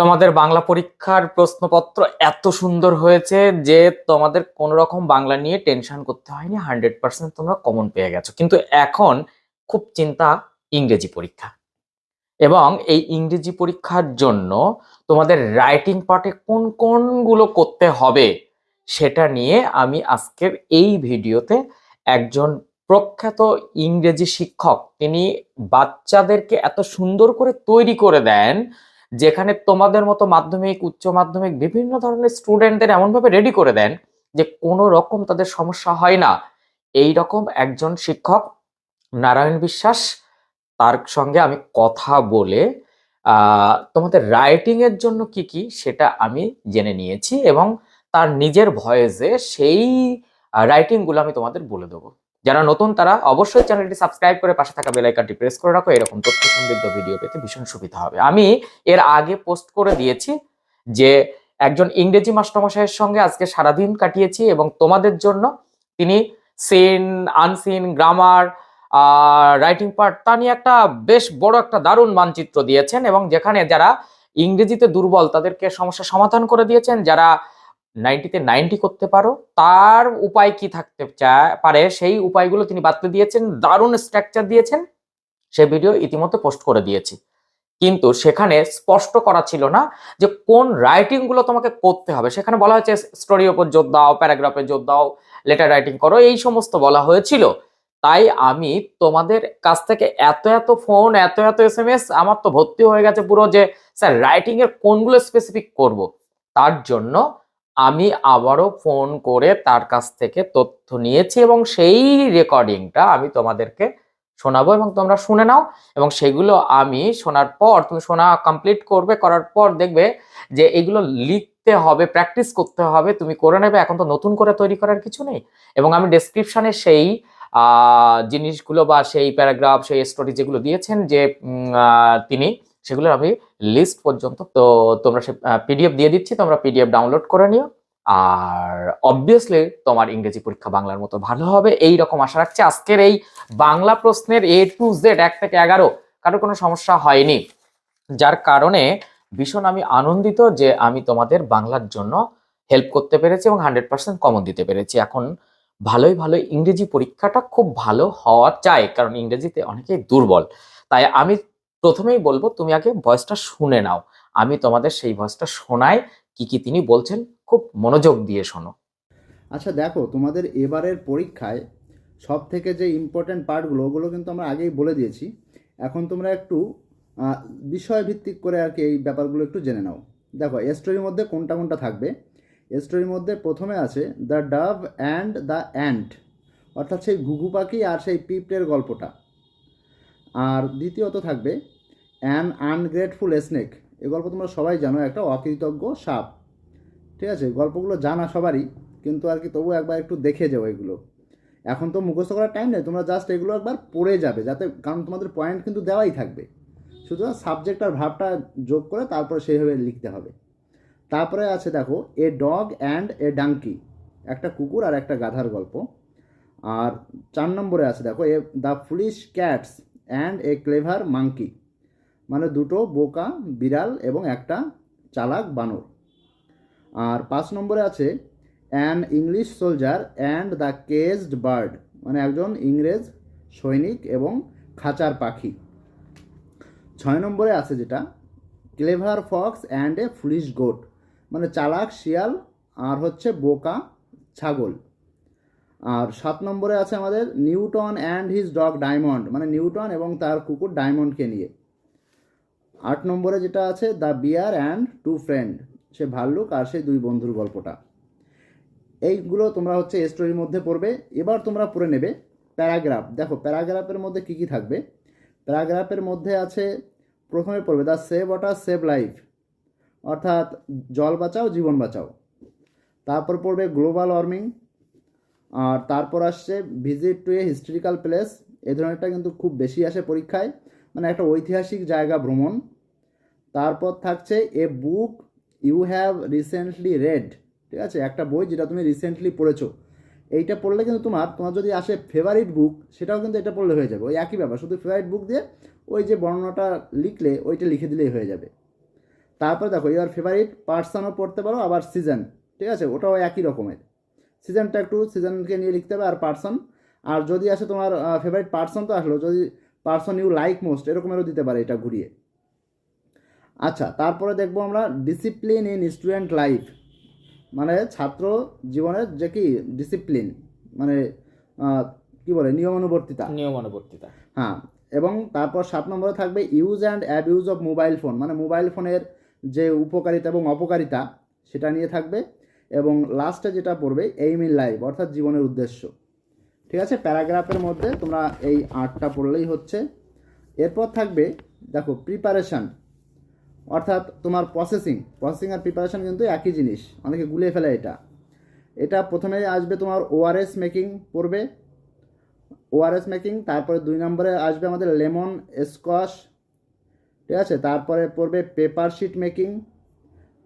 তোমাদের বাংলা পরীক্ষার প্রশ্নপত্র এত সুন্দর হয়েছে যে তোমাদের কোনো রকম বাংলা নিয়ে টেনশন করতে হয়নি হান্ড্রেড পার্সেন্ট তোমরা কমন পেয়ে গেছো। কিন্তু এখন খুব চিন্তা ইংরেজি পরীক্ষা। এবং এই ইংরেজি পরীক্ষার জন্য তোমাদের রাইটিং পার্টে কোন কোনগুলো করতে হবে সেটা নিয়ে আমি আজকের এই ভিডিওতে একজন প্রখ্যাত ইংরেজি শিক্ষক, তিনি বাচ্চাদেরকে এত সুন্দর করে তৈরি করে দেন যেখানে তোমাদের মতো মাধ্যমিক, উচ্চ মাধ্যমিক বিভিন্ন ধরনের স্টুডেন্টদের এমনভাবে রেডি করে দেন যে কোনো রকম তাদের সমস্যা হয় না। এই রকম একজন শিক্ষক, নারায়ণ বিশ্বাস, তার সঙ্গে আমি কথা বলে তোমাদের রাইটিং এর জন্য কি কি সেটা আমি জেনে নিয়েছি এবং তার নিজের ভয়েসে সেই রাইটিংগুলো আমি তোমাদের বলে দেবো। যারা নতুন, তারা অবশ্যই চ্যানেলটি সাবস্ক্রাইব করে পাশে থাকা বেল আইকনটি প্রেস করে রাখো, এরকম তথ্য সমৃদ্ধ ভিডিও পেতে ভীষণ সুবিধা হবে। আমি এর আগে পোস্ট করে দিয়েছি যে একজন ইংরেজি মাস্টারমশাইয়ের সঙ্গে আজকে সারাদিন কাটিয়েছি এবং তোমাদের জন্য তিনি seen unseen grammar writing part তা নিয়ে একটা বেশ বড় একটা দারুণ মানচিত্র দিয়েছেন এবং যেখানে যারা ইংরেজিতে দুর্বল, তাদেরকে সমস্যা সমাধান করে দিয়েছেন। যারা নাইনটিতে নাইনটি করতে পারো। তার উপায় কি থাকতে চায় পারে সেই উপায়গুলো তিনি বাতলে দিয়েছেন, দারুণ স্ট্রাকচার দিয়েছেন। সে ভিডিও ইতিমধ্যে পোস্ট করে দিয়েছি। কিন্তু সেখানে স্পষ্ট করা ছিল না যে কোন রাইটিংগুলো তোমাকে করতে হবে। সেখানে বলা হয়েছে স্টোরির ওপর জোর দাও প্যারাগ্রাফে জোর দাও লেটার রাইটিং করো, এই সমস্ত বলা হয়েছিল। তাই আমি তোমাদের কাছ থেকে এত এত ফোন এত এত এস এম এস আমার তো ভর্তি হয়ে গেছে পুরো যে স্যার রাইটিং এর কোনগুলো স্পেসিফিক করব? তার জন্য আমি আবারও ফোন করে তার কাছ থেকে তথ্য নিয়েছি এবং সেই রেকর্ডিংটা আমি তোমাদেরকে শোনাবো এবং তোমরা শুনে নাও। এবং সেগুলো আমি শোনার পর, তুমি শোনা কমপ্লিট করবে, করার পর দেখবে যে এগুলো লিখতে হবে প্র্যাকটিস করতে হবে, তুমি করে নেবে। এখন তো নতুন করে তৈরি করার কিছু নেই। এবং আমি ডেসক্রিপশনে সেই জিনিসগুলো বা সেই প্যারাগ্রাফ সেই স্টোরি যেগুলো দিয়েছেন যে তিনি, সেগুলো আমি লিস্ট পর্যন্ত তো তোমরা সে পিডিএফ দিয়ে দিচ্ছি, তোমরা পিডিএফ ডাউনলোড করে নিও। আর অবভিয়াসলি তোমার ইংরেজি পরীক্ষা বাংলার মতো ভালো হবে, এই রকম আশা রাখছি। আজকের এই বাংলা প্রশ্নের এ টু জেড এক থেকে এগারো, কারও কোনো সমস্যা হয়নি। যার কারণে ভীষণ আমি আনন্দিত যে আমি তোমাদের বাংলার জন্য হেল্প করতে পেরেছি এবং হান্ড্রেড পার্সেন্ট কমন দিতে পেরেছি। এখন ভালোই ভালো ইংরেজি পরীক্ষাটা খুব ভালো হওয়া চাই, কারণ ইংরেজিতে অনেকেই দুর্বল। তাই আমি প্রথমেই বলব, তুমি আগে ভয়েসটা শুনে নাও। আমি তোমাদের সেই ভয়েসটা শোনাই, কি কি তিনি বলছেন খুব মনোযোগ দিয়ে শোনো। আচ্ছা দেখো, তোমাদের এবারের পরীক্ষায় সব থেকে যে ইম্পর্ট্যান্ট পার্টগুলো ওগুলো কিন্তু আমরা আগেই বলে দিয়েছি। এখন তোমরা একটু বিষয়ভিত্তিক করে আর কি এই ব্যাপারগুলো একটু জেনে নাও। দেখো স্টোরির মধ্যে কোনটা কোনটা থাকবে? স্টোরির মধ্যে প্রথমে আছে the dove and the ant অর্থাৎ সেই ঘুঘু পাখি আর সেই পিঁপড়ের গল্পটা। আর দ্বিতীয়ত থাকবে অ্যান আনগ্রেটফুল স্নেক এই গল্প তোমরা সবাই জানো, একটা অকৃতজ্ঞ সাপ। ঠিক আছে? গল্পগুলো জানা সবারই, কিন্তু আর কি তবু একবার একটু দেখে যাও এগুলো। এখন তো মুখস্থ করার টাইম নেই, তোমরা জাস্ট এগুলো একবার পড়ে যাবে, যাতে, কারণ তোমাদের পয়েন্ট কিন্তু দেওয়াই থাকবে। সুতরাং সাবজেক্ট আর ভাবটা যোগ করে তারপরে সেইভাবে লিখতে হবে। তারপরে আছে দেখো এ ডগ অ্যান্ড এ ডাঙ্কি একটা কুকুর আর একটা গাধার গল্প। আর চার নম্বরে আছে দেখো a the foolish cats and a clever monkey মানে দুটো বোকা, বিড়াল এবং একটা চালাক বানর। আর পাঁচ নম্বরে আছে an English soldier and the caged bird মানে একজন ইংরেজ সৈনিক এবং খাঁচার পাখি। ছয় নম্বরে আছে যেটা clever fox and a foolish goat মানে চালাক, শিয়াল আর হচ্ছে বোকা, ছাগল। আর সাত নম্বরে আছে আমাদের Newton and his dog Diamond মানে নিউটন এবং তার কুকুর ডায়মন্ডকে নিয়ে। আট নম্বরে যেটা আছে the bear and two friend সে ভাল্লুক আর সেই দুই বন্ধুর গল্পটা। এইগুলো তোমরা হচ্ছে স্টোরির মধ্যে পড়বে। এবার তোমরা পড়ে নেবে প্যারাগ্রাফ। দেখো, প্যারাগ্রাফের মধ্যে কি কি থাকবে? প্যারাগ্রাফের মধ্যে আছে, প্রথমে পড়বে the save water, save life. অর্থাৎ জল বাঁচাও, জীবন বাঁচাও। তারপর পড়বে গ্লোবাল ওয়ার্মিং। আর তারপর আসছে visit to a historical place. এই ধরনেরটা কিন্তু খুব বেশি আসে পরীক্ষায়। মানে একটা ঐতিহাসিক জায়গা ভ্রমণ। তারপর থাকছে a book you have recently read, ঠিক আছে? একটা বই যেটা তুমি রিসেন্টলি পড়েছো। এইটা পড়লে কিন্তু তোমার তোমার যদি আসে ফেভারিট বুক সেটাও কিন্তু এটা পড়লে হয়ে যাবে। ওই একই ব্যাপার, শুধু ফেভারিট বুক দিয়ে ওই যে বর্ণনাটা লিখলে, ওইটা লিখে দিলেই হয়ে যাবে। তারপরে দেখো ইয়ার ফেভারিট পার্সনও পড়তে পারো, আবার সিজন ঠিক আছে? ওটাও একই রকমের। সিজনটা একটু সিজনকে নিয়ে লিখতে হবে, আর পার্সন আর যদি আসে তোমার ফেভারিট পার্সন তো আসলো, যদি পার্সন ইউ লাইক মোস্ট এরকমেরও দিতে পারে এটা ঘুরিয়ে। আচ্ছা তারপরে দেখব আমরা ডিসিপ্লিন ইন স্টুডেন্ট লাইফ মানে ছাত্র জীবনের যে কি ডিসিপ্লিন মানে কি বলে নিয়মানুবর্তিতা। নিয়মানুবর্তিতা। হ্যাঁ এবং তারপর সাত নম্বরে থাকবে use and abuse of mobile phone মানে মোবাইল ফোনের যে উপকারিতা এবং অপকারিতা সেটা নিয়ে থাকবে। এবং লাস্টে যেটা পড়বে এইম ইন লাইফ অর্থাৎ জীবনের উদ্দেশ্য। ঠিক আছে? প্যারাগ্রাফের মধ্যে তোমরা এই আর্টটা পড়লেই হচ্ছে। এরপর থাকবে দেখো প্রিপারেশান অর্থাৎ তোমার প্রসেসিং প্রসেসিং আর প্রিপারেশান কিন্তু একই জিনিস। অনেকে গুলিয়ে ফেলে এটা। এটা প্রথমে আসবে তোমার ওআরএস মেকিং পড়বে। ওআরএস মেকিং তারপরে দুই নম্বরে আসবে আমাদের লেমন স্কোয়াশ ঠিক আছে? তারপরে পড়বে পেপার শিট মেকিং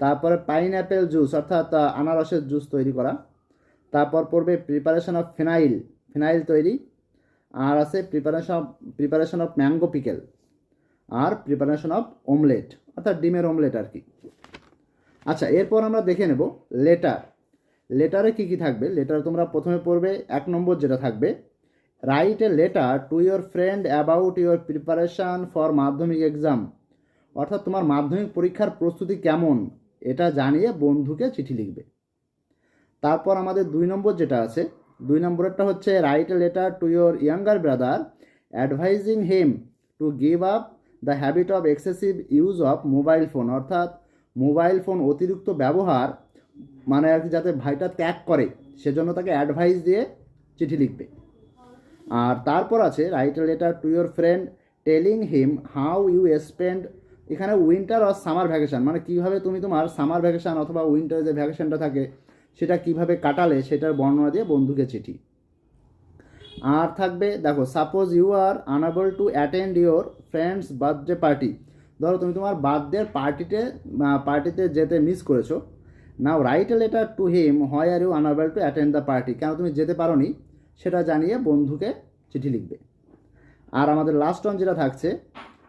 তারপরে পাইন অ্যাপেল জুস অর্থাৎ আনারসের জুস তৈরি করা। তারপর পড়বে প্রিপারেশন অফ ফিনাইল ফিনাইল তৈরি। আর আছে preparation of preparation of mango pickle R preparation of omelette অর্থাৎ ডিমের অমলেট আর কি। আচ্ছা এরপর আমরা দেখে নেব লেটার লেটারে কি কি থাকবে? লেটার তোমরা প্রথমে পড়বে, এক নম্বর যেটা থাকবে write a letter to your friend about your preparation for Madhyamik exam অর্থাৎ তোমার মাধ্যমিক পরীক্ষার প্রস্তুতি কেমন, এটা জানিয়ে বন্ধুকে চিঠি লিখবে। তারপর আমাদের দুই নম্বর যেটা আছে, দুই নম্বরেরটা হচ্ছে write a letter to your younger brother advising him to give up the habit of excessive use of mobile phone, অর্থাৎ মোবাইল ফোন অতিরিক্ত ব্যবহার মানে আর কি যাতে ভাইটা ত্যাগ করে, সেজন্য তাকে অ্যাডভাইস দিয়ে চিঠি লিখবে। আর তারপর আছে write letter to your friend telling him how you spend এখানে উইন্টার আর সামার ভ্যাকেশন মানে কীভাবে তুমি তোমার সামার ভ্যাকেশন অথবা উইন্টার যে ভ্যাকেশনটা থাকে, সেটা কীভাবে কাটালে সেটার বর্ণনা দিয়ে বন্ধুকে চিঠি। আর থাকবে, দেখো suppose you are unable to attend your friends birthday party ধরো, তুমি তোমার বার্থডের পার্টিতে পার্টিতে যেতে মিস করেছ। Now write a letter to him why are you unable to attend the party কেন তুমি যেতে পারো নি সেটা জানিয়ে বন্ধুকে চিঠি লিখবে। আর আমাদের লাস্ট ওয়ান যেটা থাকছে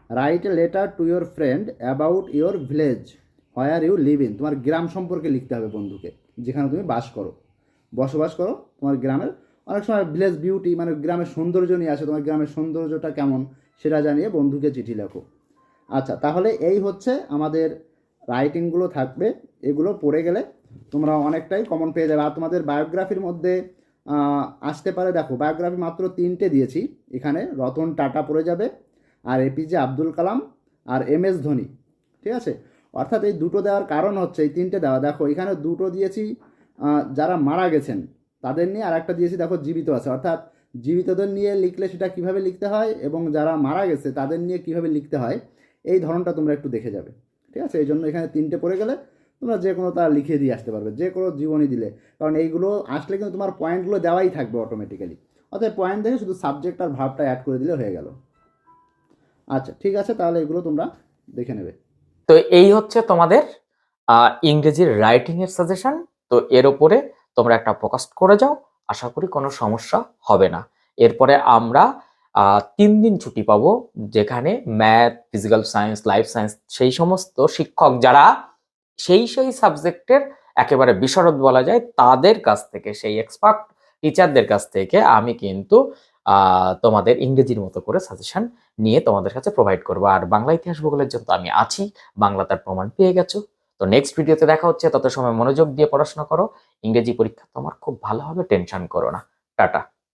write a letter to your friend about your village where you live in তোমার গ্রাম সম্পর্কে লিখতে হবে বন্ধুকে, যেখানে তুমি বাস করো। বসবাস করো তোমার গ্রামের অনেক সময় ভিলেজ বিউটি মানে গ্রামের সৌন্দর্য নিয়ে আসে, তোমার গ্রামের সৌন্দর্যটা কেমন সেটা জানিয়ে বন্ধুকে চিঠি লেখো। আচ্ছা তাহলে এই হচ্ছে আমাদের রাইটিংগুলো থাকবে, এগুলো পড়ে গেলে তোমরা অনেকটাই কমন পেয়ে যাবে। আর তোমাদের বায়োগ্রাফির মধ্যে আসতে পারে, দেখো বায়োগ্রাফি মাত্র তিনটে দিয়েছি, এখানে রতন টাটা পড়ে যাবে, আর এপিজে আব্দুল কালাম, আর এম এস ধোনি, ঠিক আছে? অর্থাৎ এই দুটো দেওয়ার কারণ হচ্ছে, এই তিনটে দেওয়া, দেখো, এখানে দুটো দিয়েছি যারা মারা গেছেন তাদের নিয়ে আর একটা দিয়েছি, দেখো জীবিত আছে। অর্থাৎ জীবিতদের নিয়ে লিখলে সেটা কীভাবে লিখতে হয় এবং যারা মারা গেছে তাদের নিয়ে কীভাবে লিখতে হয়, এই ধরনটা তোমরা একটু দেখে যাবে। ঠিক আছে? এই জন্য এখানে তিনটে পড়ে গেলে তোমরা যে কোনো তা লিখে দিয়ে আসতে পারবে, যে কোনো জীবনী দিলে। কারণ এইগুলো আসলে কিন্তু তোমার পয়েন্টগুলো দেওয়াই থাকবে অটোমেটিক্যালি অর্থাৎ পয়েন্ট দেখে শুধু সাবজেক্ট আর ভাবটা অ্যাড করে দিলে হয়ে গেল। আচ্ছা ঠিক আছে, তাহলে এগুলো তোমরা দেখে নেবে। তো এই হচ্ছে তোমাদের ইংরেজির রাইটিংয়ের সাজেশন তো এর উপরে তোমরা একটা ফোকাস করে যাও, আশা করি কোনো সমস্যা হবে না। এরপরে আমরা তিন দিন ছুটি পাবো, যেখানে math physical science life science সেই সমস্ত শিক্ষক যারা সেই সেই সাবজেক্টের একেবারে বিশরদ বলা যায়, তাদের কাছ থেকে, সেই এক্সপার্ট টিচারদের কাছ থেকে আমি কিন্তু তোমাদের ইংরেজির মতো করে সাজেশন নিয়ে তোমাদের কাছে প্রোভাইড করব। আর বাংলা ইতিহাস ভূগোলের জন্য আমি আছি, বাংলা তার প্রমাণ পেয়ে গেছো। তো নেক্সট ভিডিওতে দেখা হচ্ছে তত সময় মনোযোগ দিয়ে পড়াশোনা করো। ইংরেজি পরীক্ষা তোমার খুব ভালো হবে, টেনশন করো না। টাটা।